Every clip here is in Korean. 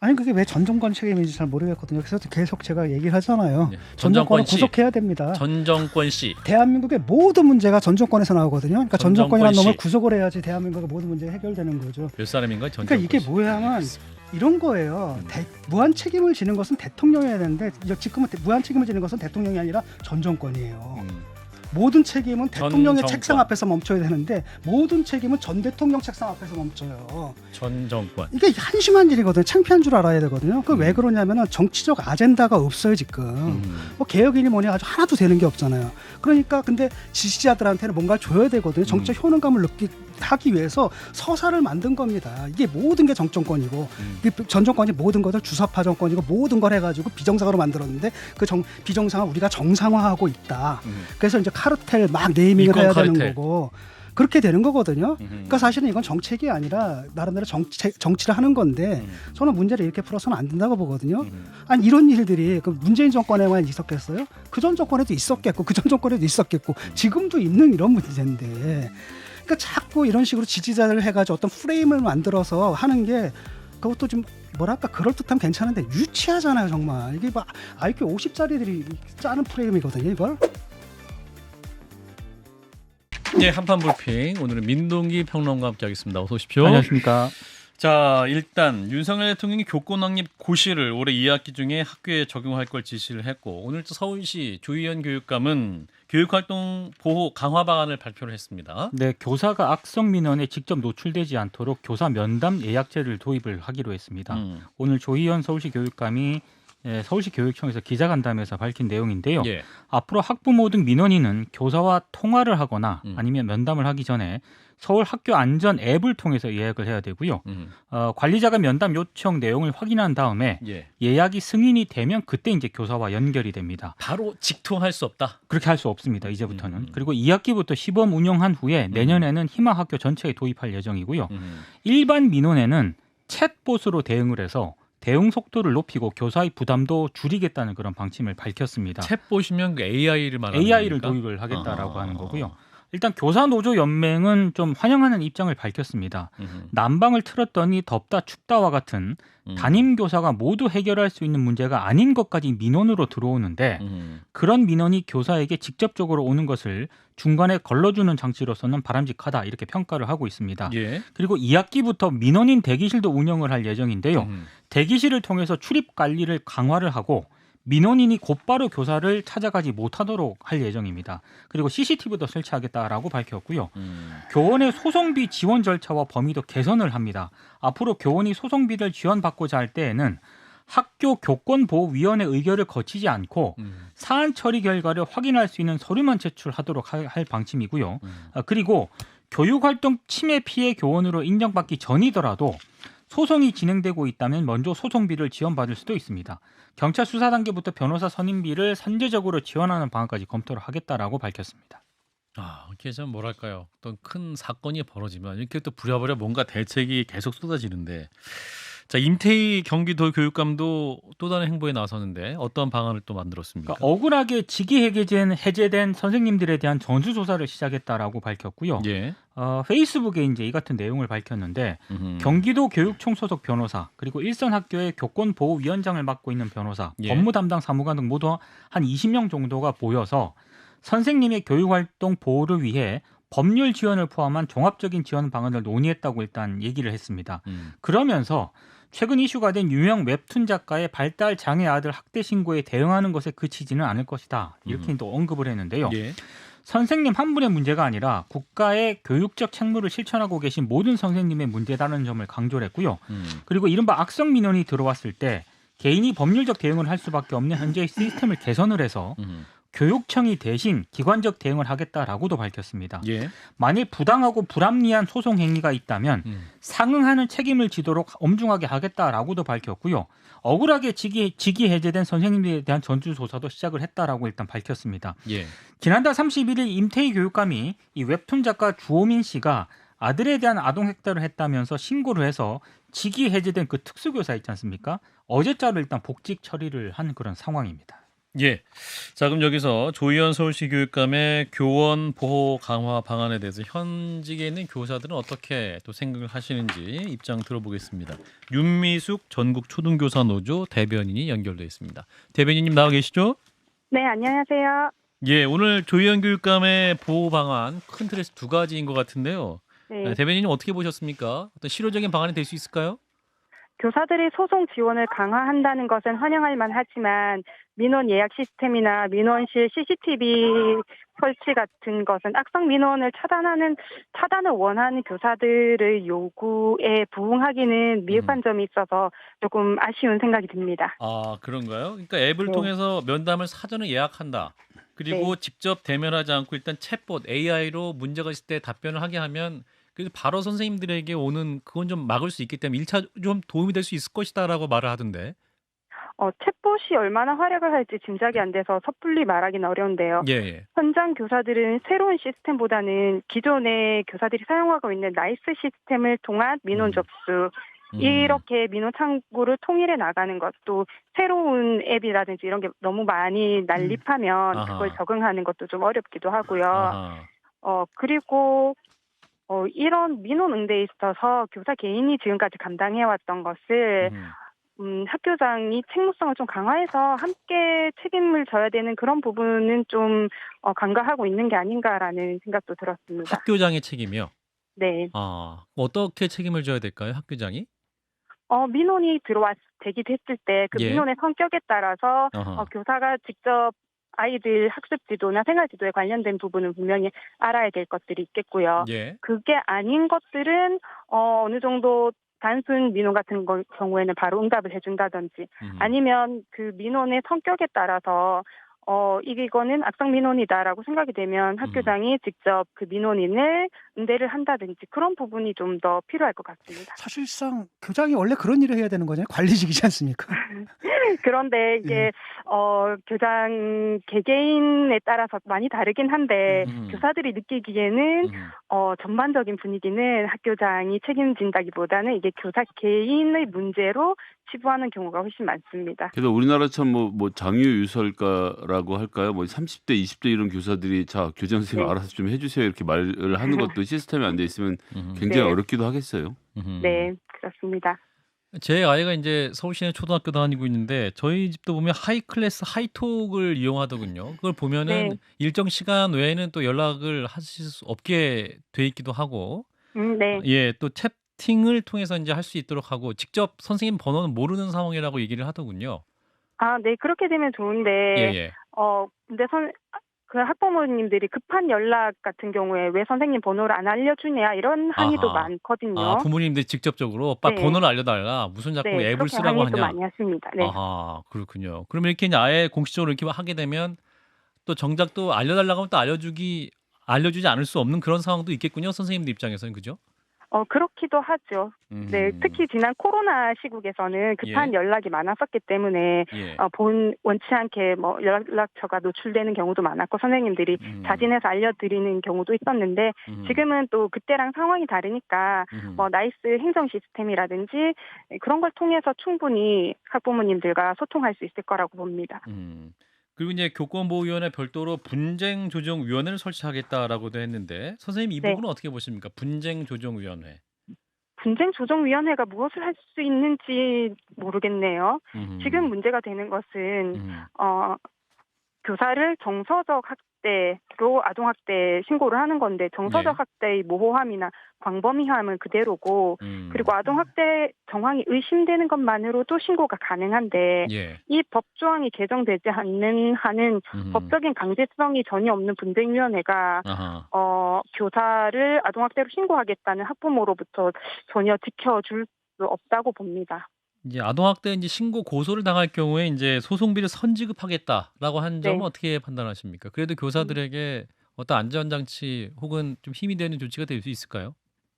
아니 그게 왜 전 정권 책임인지 잘 모르겠거든요. 그래서 계속 제가 얘기를 하잖아요. 네. 전전 정권을 정권 씨. 구속해야 됩니다. 전 정권 씨. 대한민국의 모든 문제가 전 정권에서 나오거든요. 그러니까 전전 정권이라는 정권 놈을 씨. 구속을 해야지 대한민국의 모든 문제가 해결되는 거죠. 몇 사람인가요? 전 그러니까 이게. 뭐야면 이런 거예요. 대- 무한 책임을 지는 것은 대통령이어야 되는데 지금은 대- 무한 책임을 지는 것은 대통령이 아니라 전 정권이에요. 음. 모든 책임은 전 대통령의 정권. 책상 앞에서 멈춰야 되는데 모든 책임은 전 대통령 책상 앞에서 멈춰요. 전 정권. 이게 한심한 일이거든요. 창피한 줄 알아야 되거든요. 그왜 음. 그러냐면은 정치적 아젠다가 없어요 지금. 음. 뭐 개혁이니 뭐니 아주 하나도 되는 게 없잖아요. 그러니까 근데 지지자들한테는 뭔가를 줘야 되거든요. 정치적 음. 효능감을 느끼 하기 위해서 서사를 만든 겁니다. 이게 모든 게 정정권이고 음. 이전 정권이 모든 것을 주사파 정권이고 모든 걸 해가지고 비정상으로 만들었는데 그 정, 비정상을 우리가 정상화하고 있다. 음. 그래서 이제 카르텔 막 네이밍을 해야 카르텔. 되는 거고 그렇게 되는 거거든요. 음. 그러니까 사실은 이건 정책이 아니라 나름대로 정치, 정치를 하는 건데 음. 저는 문제를 이렇게 풀어서는 안 된다고 보거든요. 음. 아니 이런 일들이 그 문재인 정권에만 있었겠어요? 그 전 정권에도 있었겠고 그 전 정권에도 있었겠고 지금도 있는 이런 문제인데 그러니까 자꾸 이런 식으로 지지자를 해가지고 어떤 프레임을 만들어서 하는 게 그것도 좀 뭐랄까 그럴듯하면 괜찮은데 유치하잖아요 정말 이게 막 IQ 50짜리들이 짜는 프레임이거든요 이걸 네, 한판 불핑. 오늘은 민동기 평론가 함께하겠습니다. 어서 오십시오. 안녕하십니까. 자, 일단 윤석열 대통령이 교권 확립 고시를 올해 2학기 중에 학교에 적용할 걸 지시를 했고 오늘 또 서울시 조희연 교육감은 교육활동 보호 강화 방안을 발표를 했습니다. 네, 교사가 악성 민원에 직접 노출되지 않도록 교사 면담 예약제를 도입을 하기로 했습니다. 음. 오늘 조희연 서울시 교육감이 예, 서울시 교육청에서 기자간담회에서 밝힌 내용인데요. 예. 앞으로 학부모 등 민원인은 교사와 통화를 하거나 음. 아니면 면담을 하기 전에 서울 학교 안전 앱을 통해서 예약을 해야 되고요. 음. 어, 관리자가 면담 요청 내용을 확인한 다음에 예. 예약이 승인이 되면 그때 이제 교사와 연결이 됩니다. 바로 직통할 수 없다. 그렇게 할 수 없습니다. 이제부터는. 음. 그리고 2학기부터 시범 운영한 후에 내년에는 희망 학교 전체에 도입할 예정이고요. 음. 일반 민원에는 챗봇으로 대응을 해서 대응 속도를 높이고 교사의 부담도 줄이겠다는 그런 방침을 밝혔습니다. 챗 보시면 그 AI를 말하는 AI를 겁니까? 도입을 하겠다라고 아. 하는 거고요. 일단 교사 노조 연맹은 좀 환영하는 입장을 밝혔습니다. 음. 난방을 틀었더니 덥다 춥다와 같은 음. 담임 교사가 모두 해결할 수 있는 문제가 아닌 것까지 민원으로 들어오는데 음. 그런 민원이 교사에게 직접적으로 오는 것을 중간에 걸러주는 장치로서는 바람직하다 이렇게 평가를 하고 있습니다. 예. 그리고 2학기부터 민원인 대기실도 운영을 할 예정인데요. 음. 대기실을 통해서 출입 관리를 강화를 하고 민원인이 곧바로 교사를 찾아가지 못하도록 할 예정입니다. 그리고 CCTV도 설치하겠다라고 밝혔고요. 음. 교원의 소송비 지원 절차와 범위도 개선을 합니다. 앞으로 교원이 소송비를 지원받고자 할 때에는 학교 교권보호위원회 의결을 거치지 않고 음. 사안 처리 결과를 확인할 수 있는 서류만 제출하도록 할, 할 방침이고요. 음. 아, 그리고 교육활동 침해 피해 교원으로 인정받기 전이더라도 소송이 진행되고 있다면 먼저 소송비를 지원받을 수도 있습니다. 경찰 수사 단계부터 변호사 선임비를 선제적으로 지원하는 방안까지 검토를 하겠다라고 밝혔습니다. 아, 좀 뭐랄까요? 어떤 큰 사건이 벌어지면 이렇게 또 부랴부랴 뭔가 대책이 계속 쏟아지는데 자 임태희 경기도 교육감도 또 다른 행보에 나섰는데 어떤 방안을 또 만들었습니까? 그러니까 억울하게 직위 해제된, 해제된 선생님들에 대한 전수 조사를 시작했다라고 밝혔고요. 예. 어, 페이스북에 이제 이 같은 내용을 밝혔는데 음흠. 경기도 교육청 소속 변호사 그리고 일선 학교의 교권 보호 위원장을 맡고 있는 변호사, 예. 법무 담당 사무관 등 모두 한 20명 정도가 모여서 선생님의 교육 활동 보호를 위해 법률 지원을 포함한 종합적인 지원 방안을 논의했다고 일단 얘기를 했습니다. 음. 그러면서 최근 이슈가 된 유명 웹툰 작가의 발달 장애 아들 학대 신고에 대응하는 것에 그치지는 않을 것이다. 이렇게 음. 또 언급을 했는데요. 예. 선생님 한 분의 문제가 아니라 국가의 교육적 책무를 실천하고 계신 모든 선생님의 문제다는 점을 강조를 했고요. 음. 그리고 이른바 악성 민원이 들어왔을 때 개인이 법률적 대응을 할 수밖에 없는 현재의 시스템을 개선을 해서 음. 교육청이 대신 기관적 대응을 하겠다라고도 밝혔습니다. 예. 만일 부당하고 불합리한 소송 행위가 있다면 음. 상응하는 책임을 지도록 엄중하게 하겠다라고도 밝혔고요. 억울하게 직위, 직위 해제된 선생님들에 대한 전수조사도 시작을 했다라고 일단 밝혔습니다. 예. 지난달 31일 임태희 교육감이 이 웹툰 작가 주호민 씨가 아들에 대한 아동 학대를 했다면서 신고를 해서 직위 해제된 그 특수교사 있지 않습니까? 어제자로 일단 복직 처리를 한 그런 상황입니다. 예. 자, 그럼 여기서 조희연 서울시 교육감의 교원 보호 강화 방안에 대해서 현직에 있는 교사들은 어떻게 또 생각을 하시는지 입장 들어보겠습니다. 윤미숙 전국 초등교사 노조 대변인이 연결돼 있습니다. 대변인님 나와 계시죠? 네, 안녕하세요. 예, 오늘 조희연 교육감의 보호 방안 큰 틀에서 두 가지인 것 같은데요. 네, 네, 대변인님 어떻게 보셨습니까? 어떤 실효적인 방안이 될 수 있을까요? 교사들이 소송 지원을 강화한다는 것은 환영할 만하지만 민원 예약 시스템이나 민원실 CCTV 설치 같은 것은 악성 민원을 차단하는 차단을 원하는 교사들의 요구에 부응하기는 미흡한 점이 있어서 조금 아쉬운 생각이 듭니다. 아 그런가요? 그러니까 앱을 네. 통해서 면담을 사전에 예약한다. 그리고 직접 대면하지 않고 일단 챗봇 AI로 문제가 있을 때 답변을 하게 하면 그래서 바로 선생님들에게 오는 그건 좀 막을 수 있기 때문에 1차 좀 도움이 될 수 있을 것이다라고 말을 하던데. 어, 챗봇이 얼마나 활약을 할지 짐작이 안 돼서 섣불리 말하기는 어려운데요. 예, 예. 현장 교사들은 새로운 시스템보다는 기존의 교사들이 사용하고 있는 나이스 시스템을 통한 민원 음. 접수, 음. 이렇게 민원 창구를 통일해 나가는 것도 새로운 앱이라든지 이런 게 너무 많이 난립하면 음. 그걸 적응하는 것도 좀 어렵기도 하고요. 아하. 어 그리고 어 이런 민원 응대에 있어서 교사 개인이 지금까지 감당해왔던 것을 음. 음, 학교장이 책무성을 좀 강화해서 함께 책임을 져야 되는 그런 부분은 좀 어, 간과하고 있는 게 아닌가라는 생각도 들었습니다. 학교장의 책임이요. 네. 아 어떻게 책임을 져야 될까요? 학교장이? 어, 민원이 들어왔, 제기됐을 때그 예. 민원의 성격에 따라서 어허. 어, 교사가 직접 아이들 학습 지도나 생활 지도에 관련된 부분은 분명히 알아야 될 것들이 있겠고요. 예. 그게 아닌 것들은 어, 어느 정도 단순 민원 같은 거- 경우에는 바로 응답을 해준다든지 음. 아니면 그 민원의 성격에 따라서 어 이거는 악성 민원이다라고 생각이 되면 학교장이 직접 그 민원인을 응대를 한다든지 그런 부분이 좀 더 필요할 것 같습니다. 사실상 교장이 원래 그런 일을 해야 되는 거잖아요. 관리직이지 않습니까? 그런데 이게 예. 어 교장 개개인에 따라서 많이 다르긴 한데 음. 교사들이 느끼기에는 음. 어 전반적인 분위기는 학교장이 책임진다기보다는 이게 교사 개인의 문제로 치부하는 경우가 훨씬 많습니다. 그래서 우리나라처럼 뭐, 뭐 장유 유설가라 고 할까요? 뭐 30대, 20대 이런 교사들이 자 교장 선생님 네. 알아서 좀 해주세요 이렇게 말을 하는 것도 시스템이 안 돼 있으면 음. 굉장히 네. 어렵기도 하겠어요. 음. 네, 그렇습니다. 제 아이가 이제 서울시내 초등학교 다니고 있는데 저희 집도 보면 하이 클래스 하이톡을 이용하더군요. 그걸 보면은 네. 일정 시간 외에는 또 연락을 하실 수 없게 돼 있기도 하고 음, 네. 예, 또 채팅을 통해서 이제 할 수 있도록 하고 직접 선생님 번호는 모르는 상황이라고 얘기를 하더군요. 아, 네, 그렇게 되면 좋은데, 예, 예. 어, 근데 선, 그 학부모님들이 급한 연락 같은 경우에 왜 선생님 번호를 안 알려주냐, 이런 항의도 아하. 많거든요. 아, 부모님들 직접적으로 오빠 네. 번호를 알려달라. 무슨 자꾸 네, 앱을 그렇게 쓰라고 항의도 하냐. 많이 하십니다. 네. 아하, 그렇군요. 그러면 이렇게 이제 아예 공식적으로 이렇게 하게 되면 또 정작 또 알려달라고 하면 또 알려주기 알려주지 않을 수 없는 그런 상황도 있겠군요. 선생님들 입장에서는 그죠? 어, 그렇기도 하죠. 네, 음, 특히 지난 코로나 시국에서는 급한 예. 연락이 많았었기 때문에, 예. 어, 본, 원치 않게 뭐 연락처가 노출되는 경우도 많았고, 선생님들이 음, 자진해서 알려드리는 경우도 있었는데, 음, 지금은 또 그때랑 상황이 다르니까, 음, 뭐 나이스 행정 시스템이라든지 그런 걸 통해서 충분히 학부모님들과 소통할 수 있을 거라고 봅니다. 음. 그리고 이제 교권보호위원회 별도로 분쟁 조정 위원회를 설치하겠다라고도 했는데 선생님 이 네. 부분은 어떻게 보십니까? 분쟁 조정 위원회. 분쟁 조정 위원회가 무엇을 할 수 있는지 모르겠네요. 음, 지금 문제가 되는 것은 음, 어 교사를 정서적 학대로 아동 학대 신고를 하는 건데 정서적 네. 학대의 모호함이나 광범위함은 그대로고 음, 그리고 아동 학대 정황이 의심되는 것만으로도 신고가 가능한데 예. 이법 조항이 개정되지 않는 한은 음, 법적인 강제성이 전혀 없는 분쟁위원회가 아하. 어, 교사를 아동학대로 신고하겠다는 학부모로부터 전혀 지켜줄 수 없다고 봅니다. 이제 아동학대 이제 신고 고소를 당할 경우에 이제 소송비를 선지급하겠다라고 한 점은 네. 어떻게 판단하십니까? 그래도 교사들에게 어떤 안전장치 혹은 좀 힘이 되는 조치가 될 수 있을까요?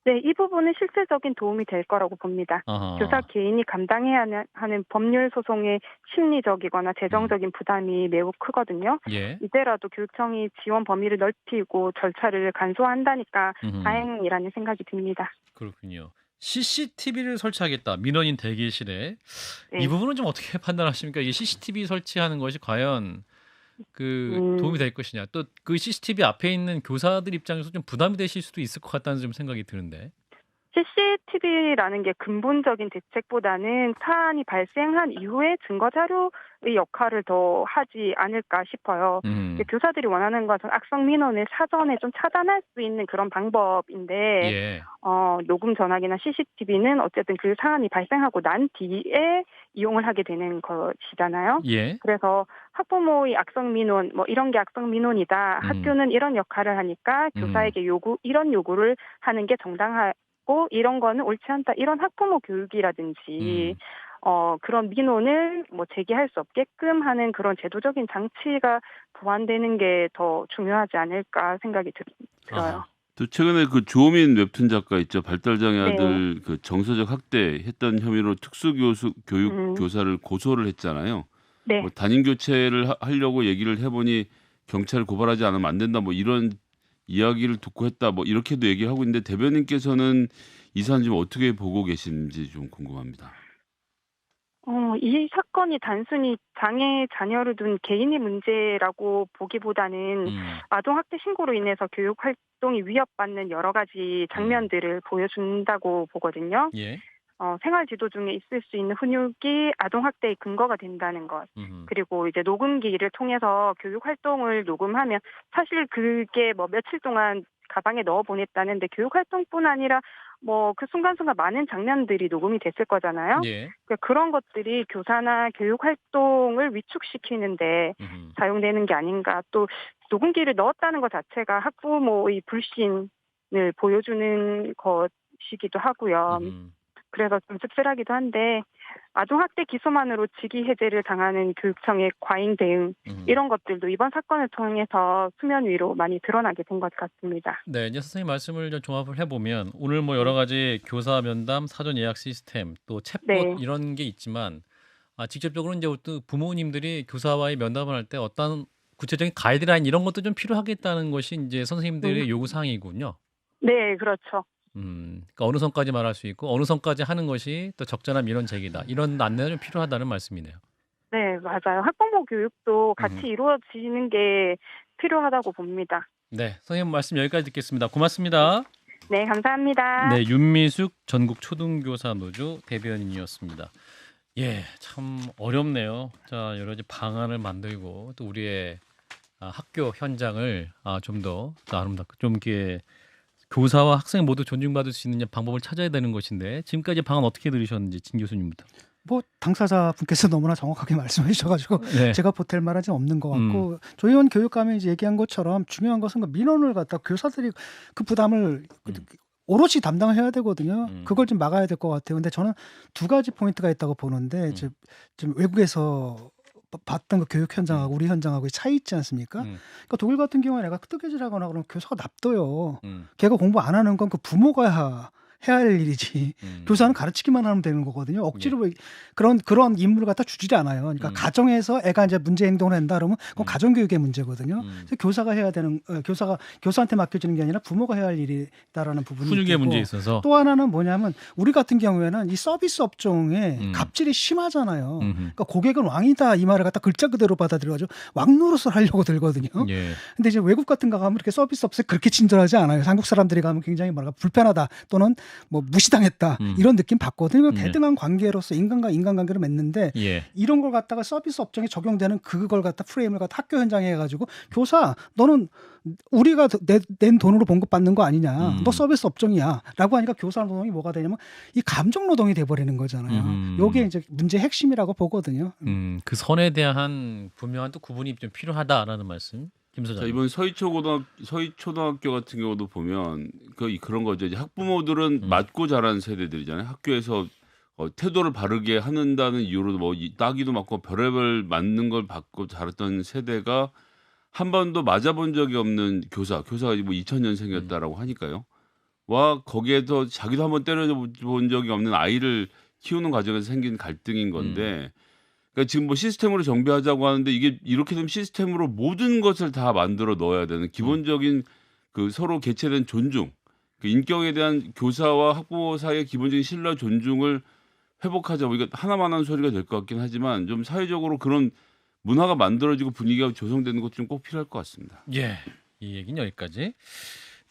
네, 이 부분은 실질적인 도움이 될 거라고 봅니다. 아하. 교사 개인이 감당해야 하는- 하는 법률 소송의 심리적이거나 재정적인 부담이 매우 크거든요. 예. 이제라도 교육청이 지원 범위를 넓히고 절차를 간소화한다니까 음흠. 다행이라는 생각이 듭니다. 그렇군요. CCTV를 설치하겠다. 민원인 대기실에 네. 이 부분은 좀 어떻게 판단하십니까? 이게 CCTV 설치하는 것이 과연 그 음. 도움이 될 것이냐. 또 그 CCTV 앞에 있는 교사들 입장에서 좀 부담이 되실 수도 있을 것 같다는 좀 생각이 드는데. CCTV라는 게 근본적인 대책보다는 사안이 발생한 이후에 증거 자료의 역할을 더 하지 않을까 싶어요. 음. 교사들이 원하는 것은 악성 민원을 사전에 좀 차단할 수 있는 그런 방법인데 예. 어, 녹음 전화기나 CCTV는 어쨌든 그 사안이 발생하고 난 뒤에 이용을 하게 되는 것이잖아요. 예. 그래서 학부모의 악성 민원 뭐 이런 게 악성 민원이다. 음. 학교는 이런 역할을 하니까 음. 교사에게 요구 이런 요구를 하는 게 정당하 고 이런 거는 옳지 않다. 이런 학부모 교육이라든지 음. 어 그런 민원을 뭐 제기할 수 없게끔 하는 그런 제도적인 장치가 보완되는 게 더 중요하지 않을까 생각이 들, 들어요. 아하. 또 최근에 그 조민 웹툰 작가 있죠 발달장애 네. 아들 그 정서적 학대했던 혐의로 특수교수 교육 음. 교사를 고소를 했잖아요. 네. 뭐 담임 교체를 하- 하려고 얘기를 해보니 경찰 고발하지 않으면 안 된다 뭐 이런 이야기를 듣고 했다 뭐 이렇게도 얘기하고 있는데 대변인께서는 이 사안 좀 어떻게 보고 계신지 좀 궁금합니다. 어, 이 사건이 단순히 장애 자녀를 둔 개인의 문제라고 보기보다는 음. 아동학대 신고로 인해서 교육 활동이 위협받는 여러 가지 장면들을 보여준다고 보거든요. 예. 어, 생활 지도 중에 있을 수 있는 훈육이 아동 학대의 근거가 된다는 것. 음. 그리고 이제 녹음기를 통해서 교육 활동을 녹음하면 사실 그게 뭐 며칠 동안 가방에 넣어 보냈다는데 교육 활동뿐 아니라 뭐 그 순간순간 많은 장면들이 녹음이 됐을 거잖아요. 예. 그러니까 그런 것들이 교사나 교육 활동을 위축시키는데 음. 사용되는 게 아닌가. 또 녹음기를 넣었다는 것 자체가 학부모의 불신을 보여주는 것이기도 하고요. 음. 그래서 좀 씁쓸하기도 한데 아동학대 기소만으로 직위 해제를 당하는 교육청의 과잉 대응 음. 이런 것들도 이번 사건을 통해서 수면 위로 많이 드러나게 된 것 같습니다. 네, 이제 선생님 말씀을 좀 종합을 해보면 오늘 뭐 여러 가지 교사 면담, 사전 예약 시스템, 또 챗봇 네. 이런 게 있지만 아, 직접적으로 이제 또 부모님들이 교사와의 면담을 할 때 어떤 구체적인 가이드라인 이런 것도 좀 필요하겠다는 것이 이제 선생님들의 요구 사항이군요. 네, 그렇죠. 음, 그러니까 어느 선까지 말할 수 있고 어느 선까지 하는 것이 또 적절한 민원 제기다. 이런 안내가 좀 필요하다는 말씀이네요. 네, 맞아요. 학부모 교육도 같이 음. 이루어지는 게 필요하다고 봅니다. 네, 선생님 말씀 여기까지 듣겠습니다. 고맙습니다. 네, 감사합니다. 네, 윤미숙 전국 초등교사 노조 대변인이었습니다. 예, 참 어렵네요. 자, 여러 가지 방안을 만들고 또 우리의 아, 학교 현장을 아, 좀더 아름답게 좀 이렇게 교사와 학생 모두 존중받을 수 있는 방법을 찾아야 되는 것인데 지금까지 방안 어떻게 들으셨는지 진 교수님부터. 뭐 당사자 분께서 너무나 정확하게 말씀해 주셔가지고 네. 제가 보탤 만한 지 없는 것 같고 조희원 교육감이 이제 얘기한 것처럼 중요한 것은 그 민원을 갖다 교사들이 그 부담을 음. 오롯이 담당해야 되거든요. 음. 그걸 좀 막아야 될 것 같아요. 근데 저는 두 가지 포인트가 있다고 보는데 음. 지금, 외국에서 바- 봤던 그 교육 현장하고 우리 현장하고 차이 있지 않습니까? 음, 그러니까 독일 같은 경우에 내가 뜨개질하거나 그러면 교사가 납둬요. 음, 걔가 공부 안 하는 건 그 부모가 하- 해야 할 일이지. 음. 교사는 가르치기만 하면 되는 거거든요. 억지로 뭐 그런 그런 임무를 갖다 주지 않아요. 그러니까 음. 가정에서 애가 이제 문제 행동을 한다 그러면 그건 음. 가정 교육의 문제거든요. 음. 그래서 교사가 해야 되는 어, 교사가 교사한테 맡겨지는 게 아니라 부모가 해야 할 일이다라는 부분이 훈육의 문제에 있어서 또 하나는 뭐냐면 우리 같은 경우에는 이 서비스 업종에 음. 갑질이 심하잖아요. 음흠. 그러니까 고객은 왕이다 이 말을 갖다 글자 그대로 받아들여가지고 왕 노릇을 하려고 들거든요. 예. 근데 이제 외국 같은 거 가면 이렇게 서비스 업체 그렇게 친절하지 않아요. 한국 사람들이 가면 굉장히 뭐랄까 불편하다 또는 뭐 무시당했다 음. 이런 느낌 받거든요. 네. 대등한 관계로서 인간과 인간관계를 맺는데 예. 이런 걸 갖다가 서비스 업종에 적용되는 그걸 갖다 프레임을 갖다 학교 현장에 해가지고 교사 너는 우리가 내, 낸 돈으로 봉급 받는 거 아니냐 음. 너 서비스 업종이야라고 하니까 교사 노동이 뭐가 되냐면 이 감정 노동이 돼 버리는 거잖아요. 음. 요게 이제 문제 핵심이라고 보거든요. 음, 그 선에 대한 분명한 또 구분이 좀 필요하다라는 말씀. 김 자, 소장님. 이번 서희초 고등 서희초등학교 같은 경우도 보면 그 그런 거죠. 이제 학부모들은 음. 맞고 자란 세대들이잖아요. 학교에서 어, 태도를 바르게 하는다는 이유로 뭐 이- 따기도 맞고 별의별 맞는 걸 받고 자랐던 세대가 한 번도 맞아본 적이 없는 교사, 교사가 뭐 2000년생이었다라고 하니까요. 와 거기에서 자기도 한번 때려본 적이 없는 아이를 키우는 과정에서 생긴 갈등인 건데 그러니까 지금 뭐 시스템으로 정비하자고 하는데 이게 이렇게 되면 시스템으로 모든 것을 다 만들어 넣어야 되는 기본적인 그 서로 개체된 존중 그 인격에 대한 교사와 학부모 사이의 기본적인 신뢰 존중을 회복하자. 뭐 이거 하나만 한 소리가 될 것 같긴 하지만 좀 사회적으로 그런 문화가 만들어지고 분위기가 조성되는 것 좀 꼭 필요할 것 같습니다. 예. 이 얘기는 여기까지.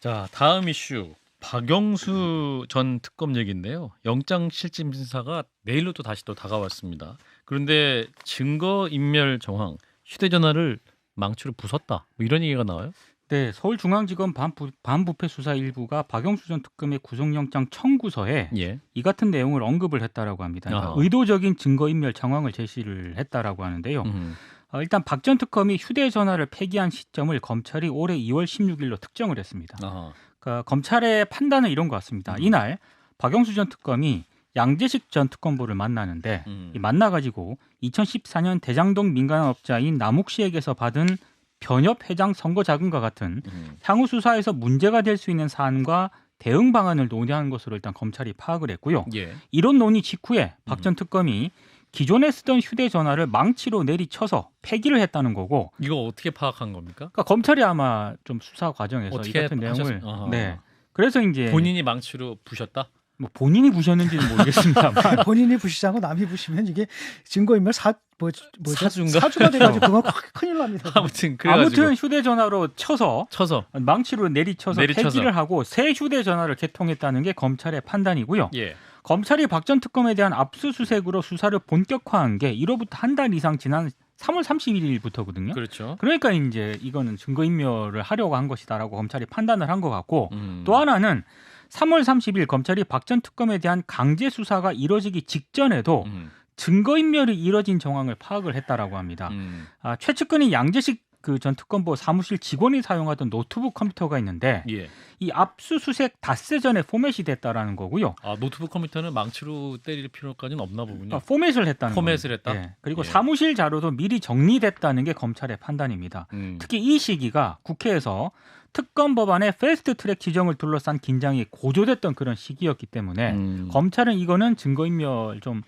자, 다음 이슈. 박영수 전 특검 얘기인데요. 영장 실질 심사가 내일로 또 다시 또 다가왔습니다. 그런데 증거 인멸 정황, 휴대전화를 망치로 부쉈다. 뭐 이런 얘기가 나와요? 네, 서울중앙지검 반부, 반부패 수사 일부가 박영수 전 특검의 구속영장 청구서에 예. 이 같은 내용을 언급을 했다라고 합니다. 그러니까. 의도적인 증거 인멸 정황을 제시를 했다라고 하는데요. 음. 어, 일단 박 전 특검이 휴대전화를 폐기한 시점을 검찰이 올해 2월 16일로 특정을 했습니다. 아하. 그러니까 검찰의 판단은 이런 것 같습니다. 음. 이날 박영수 전 특검이 양재식 전 특검보를 만나는데 음. 이 만나가지고 2014년 대장동 민간업자인 남욱 씨에게서 받은 변협 회장 선거 자금과 같은 음. 향후 수사에서 문제가 될 수 있는 사안과 대응 방안을 논의한 것으로 일단 검찰이 파악을 했고요. 예. 이런 논의 직후에 박 음. 전 특검이 기존에 쓰던 휴대전화를 망치로 내리쳐서 폐기를 했다는 거고, 이거 어떻게 파악한 겁니까? 그러니까 검찰이 아마 좀 수사 과정에서 이 어떻게 같은 내용을 아하. 네. 그래서 이제 본인이 망치로 부셨다? 뭐 본인이 부셨는지는 모르겠습니다만 본인이 부시지 않고 남이 부시면 이게 증거인멸 사 뭐, 뭐죠? 사주인가? 사주가 돼가지고 그건 큰- 큰일 납니다. 아무튼 그래가지고 아무튼 휴대전화로 쳐서 쳐서 망치로 내리쳐서, 내리쳐서. 폐기를 하고 새 휴대전화를 개통했다는 게 검찰의 판단이고요. 예. 검찰이 박 전 특검에 대한 압수수색으로 수사를 본격화한 게 1호부터 한 달 이상 지난 3월 31일부터거든요. 그렇죠. 그러니까 이제 이거는 증거인멸을 하려고 한 것이다라고 검찰이 판단을 한 것 같고 음. 또 하나는 3월 30일 검찰이 박 전 특검에 대한 강제 수사가 이뤄지기 직전에도 음. 증거인멸이 이뤄진 정황을 파악을 했다라고 합니다. 음. 아, 최측근인 양재식 그전 특검보 사무실 직원이 사용하던 노트북 컴퓨터가 있는데 예. 이 압수수색 닷새 전에 포맷이 됐다라는 거고요. 아 노트북 컴퓨터는 망치로 때릴 필요까지는 없나 보군요. 아, 포맷을 했다는 포맷을 겁니다. 했다? 예. 그리고 예. 사무실 자료도 미리 정리됐다는 게 검찰의 판단입니다. 음. 특히 이 시기가 국회에서 특검 법안의 패스트 트랙 지정을 둘러싼 긴장이 고조됐던 그런 시기였기 때문에 음. 검찰은 이거는 증거인멸 좀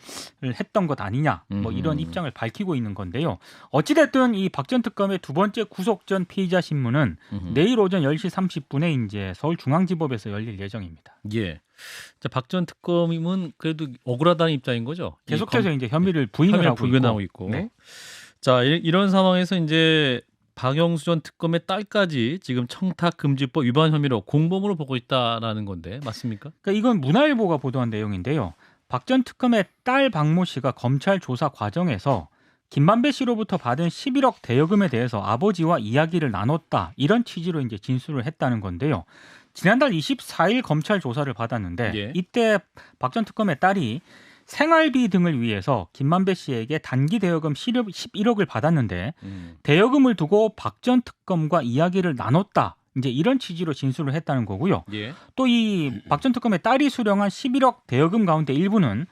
했던 것 아니냐 뭐 음. 이런 입장을 밝히고 있는 건데요. 어찌됐든 이 박 전 특검의 두 번째 구속 전 피의자 신문은 음흠. 내일 오전 10시 30분에 이제 서울중앙지법에서 열릴 예정입니다. 예. 박전 특검임은 그래도 억울하다는 입장인 거죠. 이 계속해서 검- 이제 혐의를 부인을 혐의를 하고 불변하고 있고. 있고. 네. 자 이- 이런 상황에서 이제 박영수 전 특검의 딸까지 지금 청탁금지법 위반 혐의로 공범으로 보고 있다라는 건데 맞습니까? 그러니까 이건 문화일보가 보도한 내용인데요. 박 전 특검의 딸 박모 씨가 검찰 조사 과정에서 김만배 씨로부터 받은 11억 대여금에 대해서 아버지와 이야기를 나눴다 이런 취지로 이제 진술을 했다는 건데요. 지난달 24일 검찰 조사를 받았는데 예. 이때 박 전 특검의 딸이 생활비 등을 위해서 김만배 씨에게 단기 대여금 11억을 받았는데 음. 대여금을 두고 박 전 특검과 이야기를 나눴다. 이제 이런 취지로 진술을 했다는 거고요. 예. 또이 박 전 특검의 딸이 수령한 11억 대여금 가운데 일부는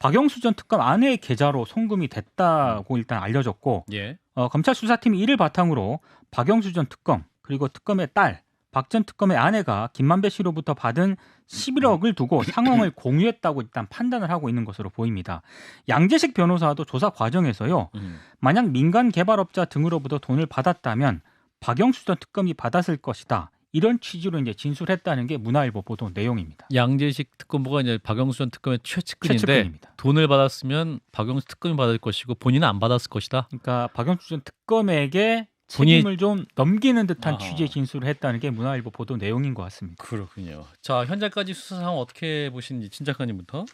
박영수 전 특검 아내의 계좌로 송금이 됐다고 일단 알려졌고 예. 어, 검찰 수사팀이 이를 바탕으로 박영수 전 특검 그리고 특검의 딸 박 전 특검의 아내가 김만배 씨로부터 받은 11억을 두고 상황을 공유했다고 일단 판단을 하고 있는 것으로 보입니다. 양재식 변호사도 조사 과정에서요. 음. 만약 민간 개발업자 등으로부터 돈을 받았다면 박영수 전 특검이 받았을 것이다. 이런 취지로 이제 진술했다는 게 문화일보 보도 내용입니다. 양재식 특검보가 이제 박영수 전 특검의 최측근인데 최측근입니다. 돈을 받았으면 박영수 특검이 받을 것이고 본인은 안 받았을 것이다. 그러니까 박영수 전 특검에게 책임을 좀 넘기는 듯한 아하. 취지의 진술을 했다는 게 문화일보 보도 내용인 것 같습니다. 그렇군요. 자 현재까지 수사 상황 어떻게 보시는지 친 작가님부터.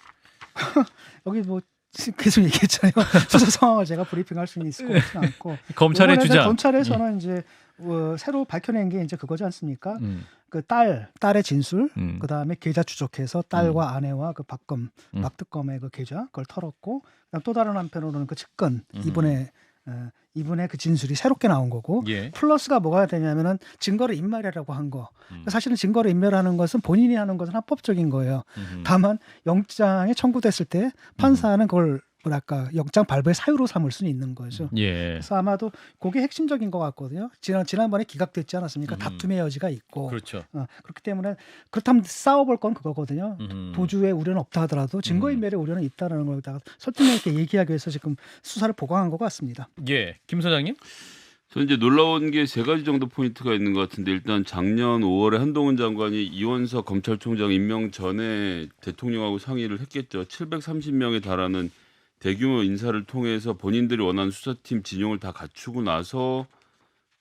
여기 뭐 계속 얘기했잖아요. 수사 상황을 제가 브리핑할 수는 있을 것 같지는 않고 검찰의 이번에 주장. 검찰에서는 이제 어, 새로 밝혀낸 게 이제 그거지 않습니까? 음. 그딸 딸의 진술, 음. 그 다음에 계좌 추적해서 딸과 아내와 그 박검 음. 박특검의 그 계좌 그걸 털었고 그다음 또 다른 한편으로는 그 측근 음. 어, 이분의 그 진술이 새롭게 나온 거고 예. 플러스가 뭐가 되냐면은 증거를 인멸이라고 한 거. 음. 사실은 증거를 인멸하는 것은 본인이 하는 것은 합법적인 거예요. 음흠. 다만 영장에 청구됐을 때 판사는 그걸 뭐랄까 영장 발부의 사유로 삼을 수는 있는 거죠. 예. 그래서 아마도 그게 핵심적인 것 같거든요. 지난 지난번에 기각됐지 않았습니까? 음. 다툼의 여지가 있고 그렇죠. 어, 그렇기 때문에 그렇다면 싸워볼 건 그거거든요. 음. 도주의 우려는 없다 하더라도 증거인멸의 우려는 있다는 걸 다가 설득력 있게 얘기하기 위해서 지금 수사를 보강한 것 같습니다. 예. 김 소장님. 저는 이제 놀라운 게 세 가지 정도 포인트가 있는 것 같은데 일단 작년 5월에 한동훈 장관이 이원석 검찰총장 임명 전에 대통령하고 상의를 했겠죠. 730명에 달하는 대규모 인사를 통해서 본인들이 원하는 수사팀 진용을 다 갖추고 나서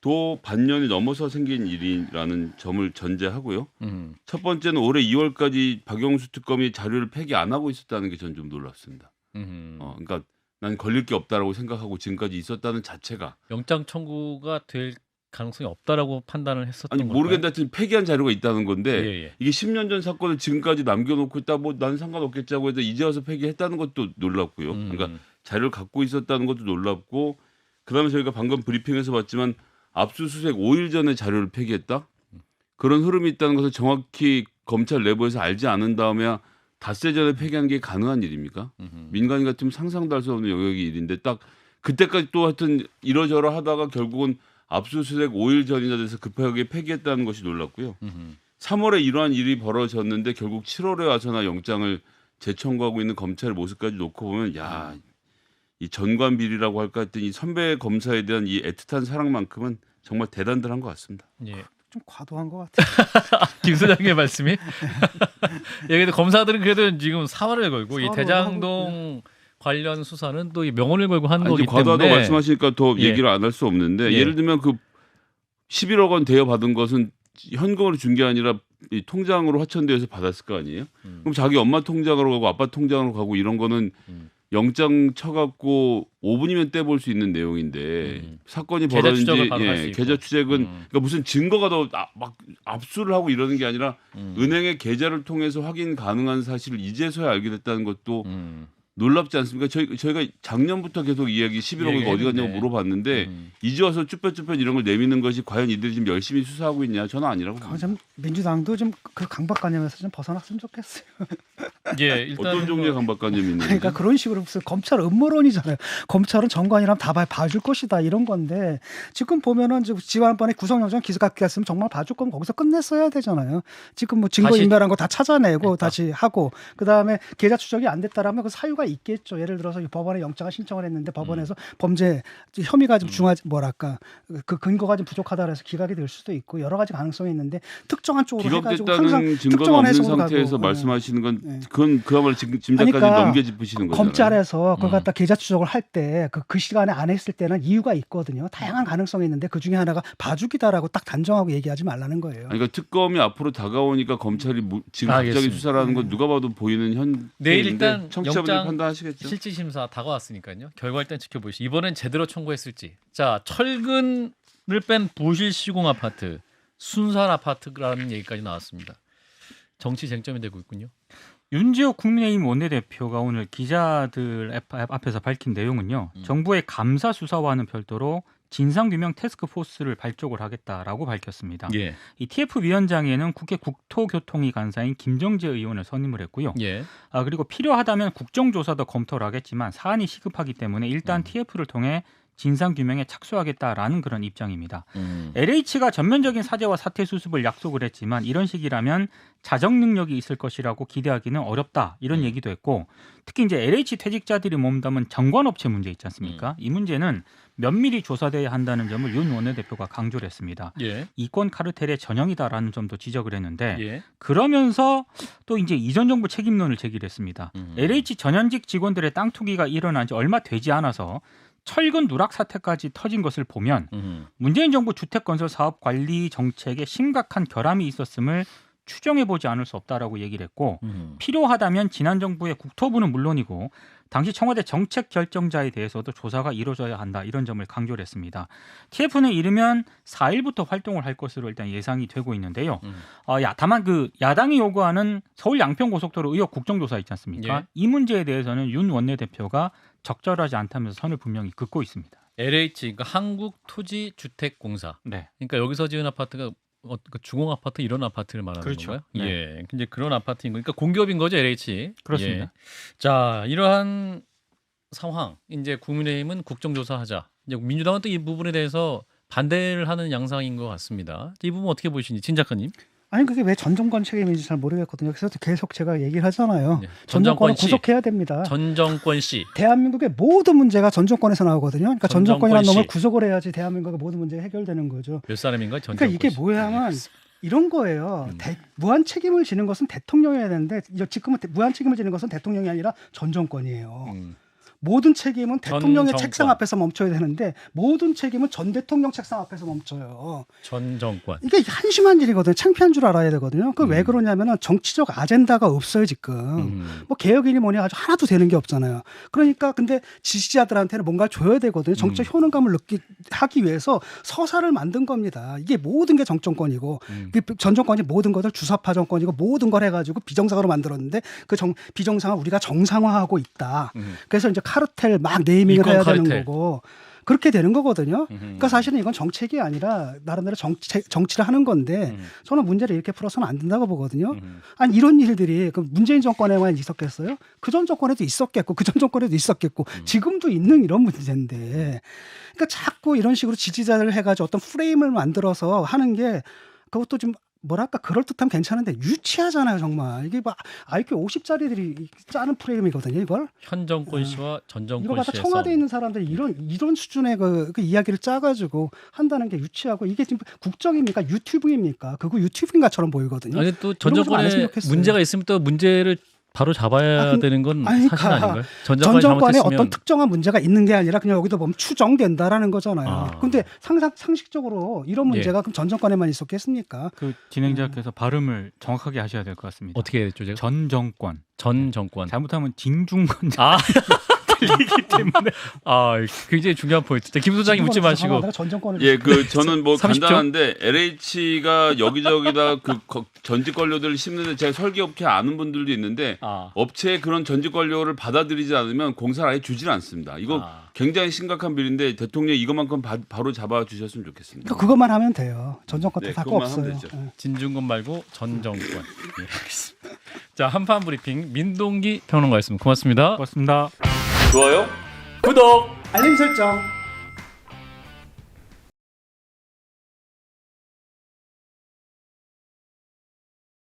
또 반년이 넘어서 생긴 일이라는 점을 전제하고요. 음. 첫 번째는 올해 2월까지 박영수 특검이 자료를 폐기 안 하고 있었다는 게 전 좀 놀랍습니다. 음. 어, 그러니까 난 걸릴 게 없다라고 생각하고 지금까지 있었다는 자체가 영장 청구가 될 가능성이 없다라고 판단을 했었던 아니? 모르겠다 지금 폐기한 자료가 있다는 건데 예, 예. 이게 10년 전 사건을 지금까지 남겨놓고 있다 뭐난 상관없겠자고 해서 이제 와서 폐기했다는 것도 놀랍고요. 음. 그러니까 자료를 갖고 있었다는 것도 놀랍고 그다음에 저희가 방금 브리핑에서 봤지만 압수수색 5일 전에 자료를 폐기했다 그런 흐름이 있다는 것을 정확히 검찰 내부에서 알지 않은 다음에 닷새 전에 폐기한 게 가능한 일입니까? 음흠. 민간인 같으면 상상도 할 수 없는 영역의 일인데 딱 그때까지 또 하여튼 이러저러 하다가 결국은 압수수색 5일 전이나 돼서 급하게 폐기했다는 것이 놀랍고요. 음흠. 3월에 이러한 일이 벌어졌는데 결국 7월에 와서나 영장을 재청구하고 있는 검찰의 모습까지 놓고 보면 야, 이 전관 비리라고 할까 했더니 이 선배 검사에 대한 이 애틋한 사랑만큼은 정말 대단들한 것 같습니다. 예. 좀 과도한 것 같아요. 김 소장님의 말씀이 예, 근데 검사들은 그래도 지금 사활을 걸고 이 사활을 대장동 관련 수사는 또 이 명언을 걸고 하는 아니, 거기 때문에 말씀하시니까 더 예. 얘기를 안 할 수 없는데 예. 예. 를 들면 그 11억 원 대여 받은 것은 현금으로 준 게 아니라 이 통장으로 화천대에서 받았을 거 아니에요? 음. 그럼 자기 엄마 통장으로 가고 아빠 통장으로 가고 이런 거는 음. 영장 쳐갖고 5분이면 떼볼 수 있는 내용인데 음. 사건이 벌어진 지 예. 계좌 추적은 음. 그러니까 무슨 증거가 더 막 압수를 하고 이러는 게 아니라 음. 은행의 계좌를 통해서 확인 가능한 사실을 이제서야 알게 됐다는 것도 음. 놀랍지 않습니까? 저희 저희가 작년부터 계속 이야기 11억이 어디 갔냐고. 물어봤는데 음. 이제 와서 쭈뼛쭈뼛 이런 걸 내미는 것이 과연 이들이 지금 열심히 수사하고 있냐? 저는 아니라고 봅니다. 좀 민주당도 좀 그 강박관념에서 좀 벗어났으면 좋겠어요. 예, 일단 어떤 종류의 강박관념이 있는 거죠? 그러니까 그런 식으로 무슨 검찰 음모론이잖아요. 검찰은 정관이라면 다 봐- 봐줄 것이다 이런 건데 지금 보면은 지난번에 구속영장 기각했으면 정말 봐줄 거면 거기서 끝냈어야 되잖아요. 지금 뭐 증거 다시 인멸한 거 다 찾아내고 했다. 다시 하고 그 다음에 계좌 추적이 안 됐다라면 그 사유가 있겠죠. 예를 들어서 이 법원에 영장을 신청을 했는데 법원에서 음. 범죄 혐의가 좀 중하 뭐랄까 그 근거가 좀 부족하다 그래서 기각이 될 수도 있고 여러 가지 가능성이 있는데 특정한 쪽으로 해가지고 항상 특정한 없는 상태에서 가고, 예. 말씀하시는 건 네. 그건 그야말로 지금 짐작까지 그러니까 넘겨짚으시는 거잖아요. 검찰에서 그걸 음. 갖다 계좌 추적을 할때그그 시간에 안 했을 때는 이유가 있거든요. 다양한 가능성이 있는데 그 중에 하나가 봐주기다라고 딱 단정하고 얘기하지 말라는 거예요. 그러니까 특검이 앞으로 다가오니까 검찰이 무- 지금. 갑자기 수사를 하는 건 누가 봐도 보이는 현 내일 일단 영장 판단하시겠죠. 실질 심사 다가왔으니까요. 결과 일단 지켜보시죠. 이번엔 제대로 청구했을지. 자, 철근을 뺀 부실 시공 아파트, 순산 아파트라는 얘기까지 나왔습니다. 정치 쟁점이 되고 있군요. 윤지호 국민의힘 원내대표가 오늘 기자들 앞- 앞에서 밝힌 내용은요. 음. 정부의 감사 수사와는 별도로 진상규명 테스크포스를 발족을 하겠다라고 밝혔습니다. 예. 이 TF 위원장에는 국회 국토교통위 간사인 김정재 의원을 선임을 했고요. 예. 아 그리고 필요하다면 국정조사도 검토를 하겠지만 사안이 시급하기 때문에 일단 음. TF를 통해 진상규명에 착수하겠다라는 그런 입장입니다. 음. LH가 전면적인 사죄와 사퇴 수습을 약속을 했지만 이런 식이라면 자정 능력이 있을 것이라고 기대하기는 어렵다 이런 음. 얘기도 했고 특히 이제 LH 퇴직자들이 몸담은 정관업체 문제 있지 않습니까? 음. 이 문제는 면밀히 조사돼야 한다는 점을 윤 원내대표가 강조를 했습니다. 예. 이권 카르텔의 전형이다라는 점도 지적을 했는데 예. 그러면서 또 이제 이전 정부 책임론을 제기했습니다. 음. LH 전현직 직원들의 땅 투기가 일어난 지 얼마 되지 않아서 철근 누락 사태까지 터진 것을 보면 음. 문재인 정부 주택 건설 사업 관리 정책에 심각한 결함이 있었음을 추정해 보지 않을 수 없다라고 얘기를 했고 음. 필요하다면 지난 정부의 국토부는 물론이고 당시 청와대 정책 결정자에 대해서도 조사가 이루어져야 한다 이런 점을 강조를 했습니다. TF는 이르면 4일부터 활동을 할 것으로 일단 예상이 되고 있는데요. 음. 어, 야, 다만 그 야당이 요구하는 서울 양평 고속도로 의혹 국정조사 있지 않습니까? 예. 이 문제에 대해서는 윤 원내대표가 적절하지 않다면서 선을 분명히 긋고 있습니다. LH 그러니까 한국토지주택공사. 네. 그러니까 여기서 지은 아파트가 어, 그 주공 아파트 이런 아파트를 말하는 그렇죠. 건가요? 네. 예. 이제 그런 아파트인 거. 그러니까 공기업인 거죠, LH. 그렇습니다. 예. 자, 이러한 상황. 이제 국민의힘은 국정조사하자. 이제 민주당은 또 이 부분에 대해서 반대를 하는 양상인 것 같습니다. 이 부분 어떻게 보시는지 진 작가님? 아니 그게 왜 전 정권 책임인지 잘 모르겠거든요. 그래서 계속 제가 얘기를 하잖아요. 네. 전 씨, 구속해야 됩니다. 전 정권 씨. 대한민국의 모든 문제가 전 정권에서 나오거든요. 그러니까 전전 정권이라는 정권 놈을 씨. 구속을 해야지 대한민국의 모든 문제가 해결되는 거죠. 몇 사람인가? 전정권 그러니까 이게 네. 이런 거예요. 음. 대- 무한 책임을 지는 것은 대통령이어야 되는데 이- 지금은 대- 무한 책임을 지는 것은 대통령이 아니라 전 정권이에요. 음. 모든 책임은 전 대통령의 정권. 책상 앞에서 멈춰야 되는데 모든 책임은 전 대통령 책상 앞에서 멈춰요. 전 정권. 이게 한심한 일이거든요. 창피한 줄 알아야 되거든요. 그왜 음. 그러냐면은 정치적 아젠다가 없어요 지금. 음. 뭐 개혁이니 뭐니 아주 하나도 되는 게 없잖아요. 그러니까 근데 지지자들한테는 뭔가를 줘야 되거든요. 정치적 음. 효능감을 느끼 하기 위해서 서사를 만든 겁니다. 이게 모든 게 정정권이고 음. 그전 정권이 모든 것을 주사파 정권이고 모든 걸 해가지고 비정상으로 만들었는데 그 정, 비정상을 우리가 정상화하고 있다. 음. 그래서 이제 카르텔 막 네이밍을 해야 되는 카르텔. 거고 그렇게 되는 거거든요. 음. 그러니까 사실은 이건 정책이 아니라 나름대로 정치, 정치를 하는 건데 음. 저는 문제를 이렇게 풀어서는 안 된다고 보거든요. 음. 아니 이런 일들이 그 문재인 정권에만 있었겠어요? 그 전 정권에도 있었겠고 그 전 정권에도 있었겠고 음. 지금도 있는 이런 문제인데 그러니까 자꾸 이런 식으로 지지자를 해가지고 어떤 프레임을 만들어서 하는 게 그것도 좀 뭐랄까 그럴 듯하면 괜찮은데 유치하잖아요 정말 이게 막 IQ 50짜리들이 짜는 프레임이거든요 이걸 현 정권 씨와 이거 전정권 갖다 씨의 청와대에. 있는 사람들이 이런 이런 수준의 그, 그 이야기를 짜가지고 한다는 게 유치하고 이게 지금 국정입니까 유튜브입니까 그거 유튜브인가처럼 보이거든요. 아니 또 전 정권에 했으면 좋겠어요. 문제가 있으면 또 문제를 바로 잡아야 아, 근- 되는 건 아니, 사실 그러니까 아닌가요? 전 전정권이 정권에 잘못했으면 어떤 특정한 문제가 있는 게 아니라 그냥 여기도 보면 추정된다라는 거잖아요. 아. 근데 상상 상식적으로 이런 예. 문제가 그럼 전 정권에만 있었겠습니까? 그 진행자께서 발음을 정확하게 하셔야 될 것 같습니다. 어떻게 해야 되죠? 제가? 전 정권 전 정권. 잘못하면 진중권 아 들리기 때문에 아 굉장히 중요한 포인트. 자, 김 소장이 묻지 마시고 내가 전 정권을 예, 그 저는 뭐 30초? 간단한데 LH가 여기저기다 그 거- 전직 관료들을 심는데 제가 설계업체 아는 분들도 있는데 아, 업체에 그런 전직 관료를 받아들이지 않으면 공사를 아예 주질 않습니다. 이거 아. 굉장히 심각한 비리인데 대통령이 이것만큼 바, 로 잡아 주셨으면 좋겠습니다. 그러니까 그것만 하면 돼요. 전 정권 네, 하면 없어요. 되죠. 예. 진중권 말고 전 정권. 예, 알겠습니다. 자 한판 브리핑 민동기 평론가였습니다. 고맙습니다. 그렇습니다. 좋아요. 구독. 알림 설정.